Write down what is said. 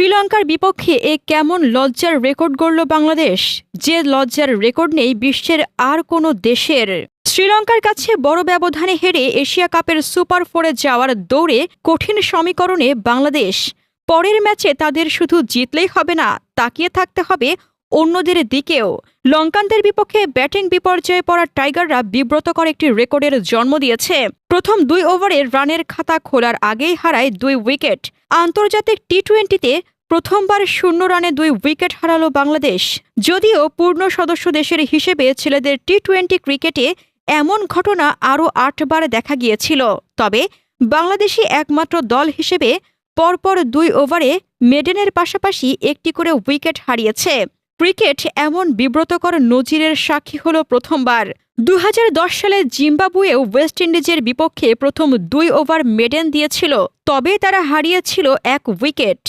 শ্রীলঙ্কার বিপক্ষে এ কেমন লজ্জার রেকর্ড গড়ল বাংলাদেশ? যে লজ্জার রেকর্ড নেই বিশ্বের আর কোনো দেশের। শ্রীলঙ্কার কাছে বড় ব্যবধানে হেরে এশিয়া কাপের সুপার ফোরে যাওয়ার দৌড়ে কঠিন সমীকরণে বাংলাদেশ। পরের ম্যাচে তাদের শুধু জিতলেই হবে না, তাকিয়ে থাকতে হবে অন্যদের দিকেও লঙ্কানদের বিপক্ষে ব্যাটিং বিপর্যয়ে পড়া টাইগাররা বিব্রতকর একটি রেকর্ডের জন্ম দিয়েছে। প্রথম দুই ওভারে রানের খাতা খোলার আগেই হারায় দুই উইকেট। আন্তর্জাতিক টি টোয়েন্টিতে প্রথমবার শূন্য রানে দুই উইকেট হারালো বাংলাদেশ। যদিও পূর্ণ সদস্য দেশের হিসেবে ছেলেদের টি টোয়েন্টি ক্রিকেটে এমন ঘটনা আরও আটবার দেখা গিয়েছিল। তবে বাংলাদেশি একমাত্র দল হিসেবে পরপর দুই ওভারে মেডেনের পাশাপাশি একটি করে উইকেট হারিয়েছে। ক্রিকেট এমন বিব্রতকর নজিরের সাক্ষী হল প্রথমবার। দু হাজার দশ সালে জিম্বাবুয়ে ওয়েস্ট ইন্ডিজের বিপক্ষে প্রথম দুই ওভার মেডেন দিয়েছিল তবে তারা হারিয়েছিল এক উইকেট।